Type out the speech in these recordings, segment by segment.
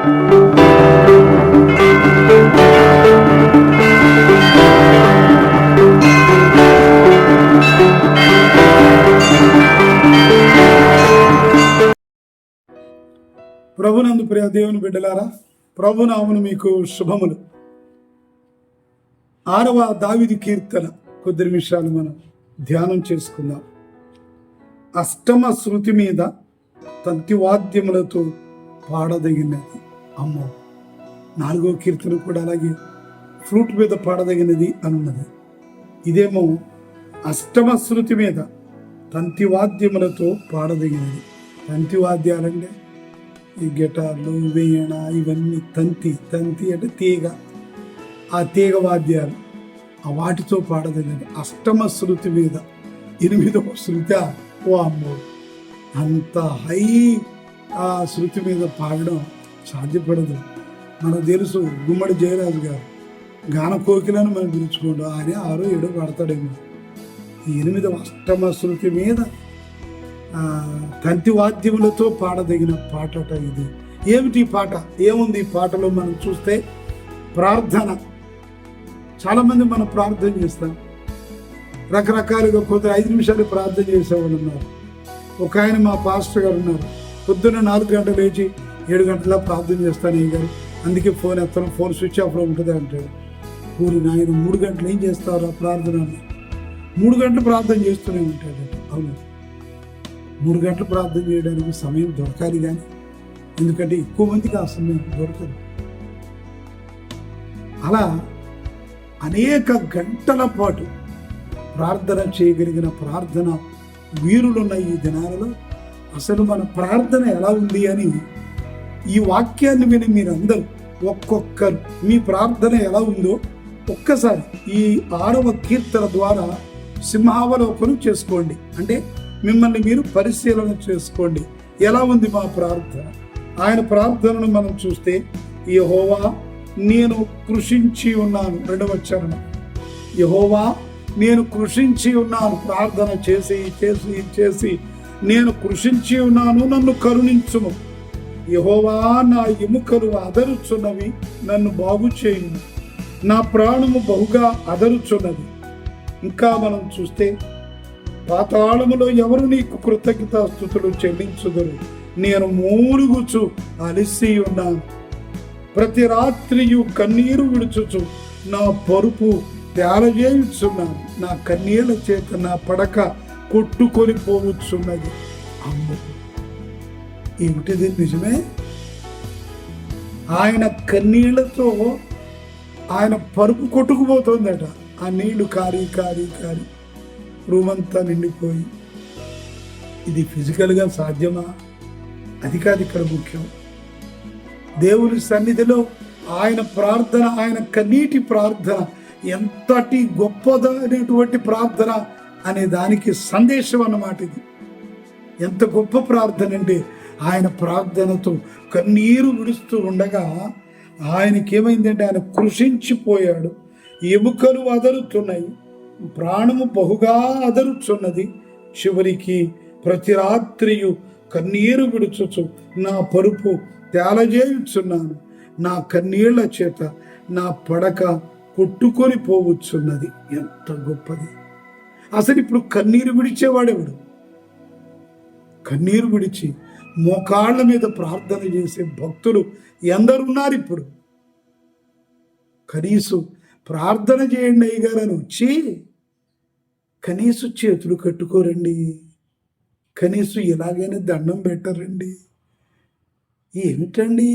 ప్రభునందు ప్రియ దేవుని బిడ్డలారా ప్రభునామును మీకు శుభములు. ఆరవ దావిది కీర్తన కొద్ది నిమిషాలు మనం ధ్యానం చేసుకుందాం. అష్టమ శృతి మీద తంతివాద్యములతో పాడదగినది. అమ్మో నాలుగో కీర్తన కూడా అలాగే ఫ్లూట్ మీద పాడదగినది అనున్నది. ఇదేమో అష్టమ శృతి మీద తంతి వాద్యములతో పాడదగినది. తంతి వాద్యాలంటే ఈ గిటార్లు వీణ ఇవన్నీ తంతి తంతి అంటే తీగ. ఆ తీగ వాద్యాలు ఆ వాటితో పాడదగినది. అష్టమ శృతి మీద ఎనిమిదవ శృతి ఓ అమ్మో అంత హై ఆ శృతి మీద పాడడం సాధ్యపడదు. మనకు తెలుసు గుమ్మడి జయరాజు గారు. గాన కోకిలను మనం పిలుచుకోండు ఆయన ఆరో ఏడో పడతాడేమో. ఈ ఎనిమిదవ అష్టమ శృతి మీద తంతి వాద్యములతో పాడదగిన పాటట ఇది. ఏమిటి పాట? ఏముంది ఈ పాటలో మనం చూస్తే? ప్రార్థన. చాలామంది మనం ప్రార్థన చేస్తాం. రకరకాలుగా కొందరు ఐదు నిమిషాలు ప్రార్థన చేసేవాళ్ళు ఉన్నారు. ఒక ఆయన మా పాస్టర్ గారు ఉన్నారు. పొద్దున్న నాలుగు గంటలు లేచి ఏడు గంటల ప్రార్థన చేస్తాను ఏం గారు. అందుకే ఫోన్ ఎత్తాను ఫోన్ స్విచ్ ఆఫ్లో ఉంటుంది అంటాడు. ఊరి నాయన మూడు గంటలు ఏం చేస్తారు ఆ ప్రార్థన మూడు గంటలు ప్రార్థన చేస్తూనే ఉంటాడు. అవును. మూడు గంటలు ప్రార్థన చేయడానికి సమయం దొరకాలి కానీ ఎందుకంటే ఎక్కువ మందికి ఆ సమయం దొరకదు. అలా అనేక గంటల పాటు ప్రార్థన చేయగలిగిన ప్రార్థన వీరులున్న ఈ దినాలలో అసలు మన ప్రార్థన ఎలా ఉంది అని ఈ వాక్యాన్ని విని మీరందరూ ఒక్కొక్కరు మీ ప్రార్థన ఎలా ఉందో ఒక్కసారి ఈ ఆరవ కీర్తన ద్వారా సింహావలోకనం చేసుకోండి. అంటే మిమ్మల్ని మీరు పరిశీలన చేసుకోండి. ఎలా ఉంది మా ప్రార్థన? ఆయన ప్రార్థనను మనం చూస్తే యహోవా నేను కృషించి ఉన్నాను. రెండవ చరణం. యహోవా నేను కృషించి ఉన్నాను. ప్రార్థన చేసి చేసి చేసి నేను కృషించి ఉన్నాను. నన్ను కరుణించుము. యహోవా నా ఎముకలు అదరుచున్నవి నన్ను బాగు చేయును నా ప్రాణము బహుగా అదరుచున్నది. ఇంకా మనం చూస్తే పాతాళములో ఎవరు నీకు కృతజ్ఞతాస్థుతులు చెల్లించుదురు? నేను మూలుగుచు అలిసి ఉన్నాను. ప్రతి రాత్రియు కన్నీరు విడుచుచు నా పరుపు తేలజేయుచున్నాను. నా కన్నీళ్ళ చేత నా పడక కొట్టుకొని పోవచ్చున్నది అమ్మ! ఏమిటిది నిజమే. ఆయన కన్నీళ్ళతో ఆయన పరుపు కొట్టుకుపోతుందట. ఆ నీళ్ళు కారి కారి కారి రూమ్ అంతా నిండిపోయి. ఇది ఫిజికల్గా సాధ్యమా? అది కాదు ఇక్కడ ముఖ్యం. దేవుని సన్నిధిలో ఆయన ప్రార్థన ఆయన కన్నీటి ప్రార్థన ఎంతటి గొప్పదైనటువంటి ప్రార్థన అనే దానికి సందేశం అన్నమాట ఇది. ఎంత గొప్ప ప్రార్థన అంటే ఆయన ప్రార్థనతో కన్నీరు విడుస్తూ ఉండగా ఆయనకి ఏమైందంటే ఆయన కృషించిపోయాడు. ఎముకలు అదరుతున్నాయి. ప్రాణము బహుగా అదరుచున్నది. చివరికి ప్రతి రాత్రియు కన్నీరు విడుచుచు నా పరుపు తేలజేయుచున్నాను. నా కన్నీళ్ళ చేత నా పడక కొట్టుకొని పోవచ్చున్నది ఎంత గొప్పది. అసలు ఇప్పుడు కన్నీరు విడిచేవాడెవడు? కన్నీరు విడిచి మోకాళ్ళ మీద ప్రార్థన చేసే భక్తులు ఎందరున్నారు ఇప్పుడు? కనీసం ప్రార్థన చేయండి అయ్యగారు అని వచ్చి కనీసం చేతులు కట్టుకోరండి. కనీసం ఇలాగైనా దండం పెట్టరండి. ఏమిటండి?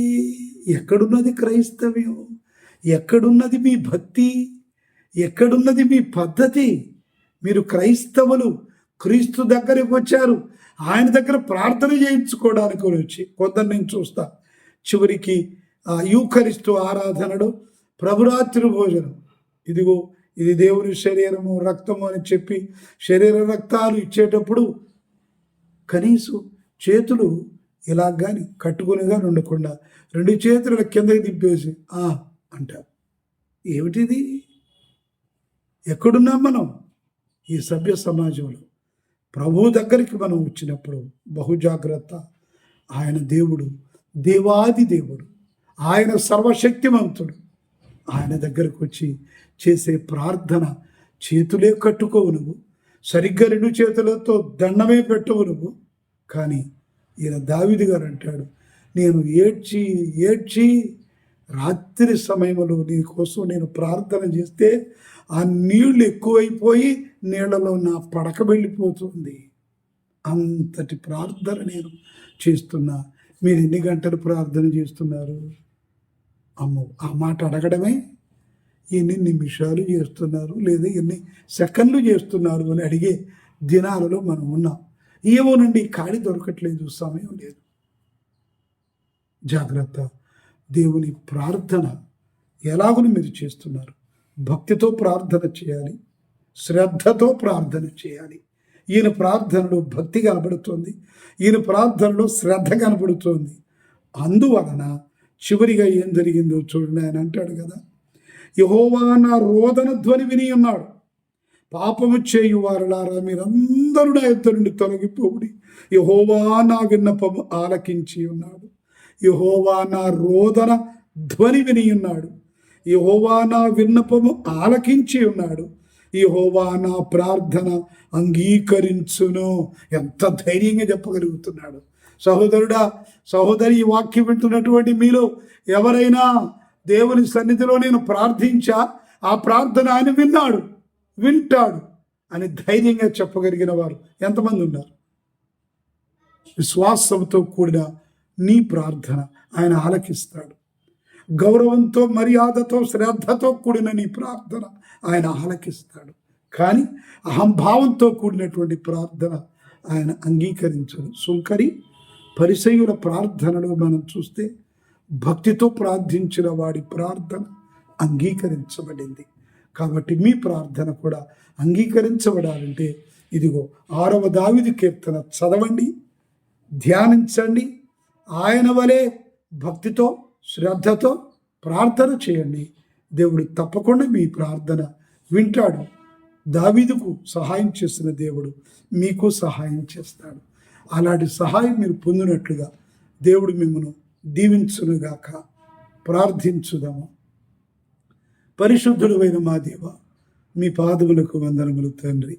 ఎక్కడున్నది క్రైస్తవ్యం? ఎక్కడున్నది మీ భక్తి? ఎక్కడున్నది మీ పద్ధతి? మీరు క్రైస్తవులు క్రీస్తు దగ్గరికి వచ్చారు. ఆయన దగ్గర ప్రార్థన చేయించుకోవడానికి వచ్చి కొందరు నేను చూస్తా. చివరికి ఆ యూకరిస్తూ ప్రభురాత్రి భోజనం. ఇదిగో ఇది దేవుని శరీరము రక్తము అని చెప్పి శరీర రక్తాలు ఇచ్చేటప్పుడు కనీసం చేతులు ఇలా కానీ కట్టుకునిగా ఉండకుండా రెండు చేతుల కిందకి దింపేసి ఆ అంటారు ఏమిటిది? ఎక్కడున్నాం మనం ఈ సభ్య సమాజంలో? ప్రభు దగ్గరికి మనం వచ్చినప్పుడు బహుజాగ్రత్త. ఆయన దేవుడు దేవాది దేవుడు. ఆయన సర్వశక్తిమంతుడు. ఆయన దగ్గరకు వచ్చి చేసే ప్రార్థన చేతులే కట్టుకోవు నువ్వు. సరిగ్గా రెండు చేతులతో దండమే పెట్టవు నువ్వు. కానీ ఈయన దావిది గారు అంటాడు నేను ఏడ్చి ఏడ్చి రాత్రి సమయంలో నీ కోసం నేను ప్రార్థన చేస్తే ఆ నీళ్ళు ఎక్కువైపోయి నీళ్ళలో నా పడక వెళ్ళిపోతుంది. అంతటి ప్రార్థన నేను చేస్తున్నా. మీరు ఎన్ని గంటలు ప్రార్థన చేస్తున్నారు? అమ్మో ఆ మాట అడగడమే? ఎన్ని నిమిషాలు చేస్తున్నారు? లేదా ఎన్ని సెకండ్లు చేస్తున్నారు అని అడిగే దినాలలో మనం ఉన్నాం. ఏమోనండి ఖాళీ దొరకట్లేదు సమయం లేదు. జాగ్రత్త. దేవుని ప్రార్థన ఎలాగని మీరు చేస్తున్నారు? భక్తితో ప్రార్థన చేయాలి శ్రద్ధతో ప్రార్థన చేయాలి. ఈయన ప్రార్థనలో భక్తి కనబడుతుంది ఈయన ప్రార్థనలో శ్రద్ధ కనబడుతోంది. అందువలన చివరిగా ఏం జరిగిందో చూడండి ఆయన అంటాడు కదా యహోవా నా రోదన ధ్వని విని ఉన్నాడు. పాపము చేయు వారులారా మీరందరూ నా యుద్ధ నుండి తొలగిపోవుడి. యహోవా నా విన్నపము ఆలకించి ఉన్నాడు. యహోవా నా రోదన ధ్వని విని ఉన్నాడు. యహోవా నా విన్నపము ఆలకించి ఉన్నాడు. యహోవా నా ప్రార్థన అంగీకరించును. ఎంత ధైర్యంగా చెప్పగలుగుతున్నాడు. సహోదరుడా సహోదరి ఈ వాక్యం వింటున్నటువంటి మీలో ఎవరైనా దేవుని సన్నిధిలో నేను ప్రార్థించా ఆ ప్రార్థన ఆయన విన్నాడు వింటాడు అని ధైర్యంగా చెప్పగలిగిన వారు ఎంతమంది ఉన్నారు? విశ్వాసంతో కూడిన నీ ప్రార్థన ఆయన ఆలకిస్తాడు. గౌరవంతో మర్యాదతో శ్రద్ధతో కూడిన నీ ప్రార్థన ఆయన ఆలకిస్తాడు. కానీ అహంభావంతో కూడినటువంటి ప్రార్థన ఆయన అంగీకరించడు. సుంకరి పరిసయుల ప్రార్థనలు మనం చూస్తే భక్తితో ప్రార్థించిన వాడి ప్రార్థన అంగీకరించబడింది. కాబట్టి మీ ప్రార్థన కూడా అంగీకరించబడాలంటే ఇదిగో ఆరవ దావిది కీర్తన చదవండి ధ్యానించండి. ఆయన వలె భక్తితో శ్రద్ధతో ప్రార్థన చేయండి. దేవుడు తప్పకుండా మీ ప్రార్థన వింటాడు. దావీదుకు సహాయం చేసిన దేవుడు మీకు సహాయం చేస్తాడు. అలాంటి సహాయం మీరు పొందినట్లుగా దేవుడు మిమ్మను దీవించునుగాక. ప్రార్థించుదాము. పరిశుద్ధుడైన మా దేవ మీ పాదములకు వందనములు తండ్రి.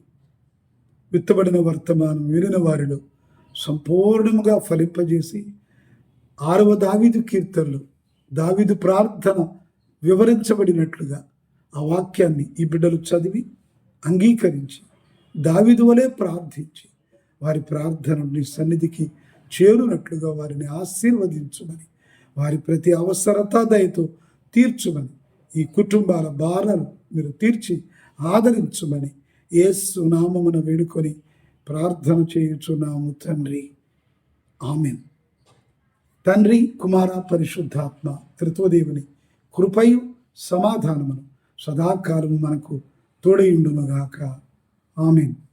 విత్తబడిన వర్తమానం వినిన వారిలో సంపూర్ణముగా ఫలింపజేసి ఆరవ దావీదు కీర్తనలు దావిదు ప్రార్థన వివరించబడినట్లుగా ఆ వాక్యాన్ని ఈ బిడ్డలు చదివి అంగీకరించి దావిదు వలె ప్రార్థించి వారి ప్రార్థన నీ సన్నిధికి చేరునట్లుగా వారిని ఆశీర్వదించుమని వారి ప్రతి అవసరత దయతో తీర్చుమని ఈ కుటుంబాల భారాలు మీరు తీర్చి ఆదరించుమని ఏసు నామమున వేడుకొని ప్రార్థన చేయుచున్నాము తండ్రి. ఆమెన్. తండ్రి కుమార పరిశుద్ధాత్మ త్రిత్వదేవుని కృపయు సమాధానమును సదాకాలము మనకు తోడయుండునుగాక. ఆమెను.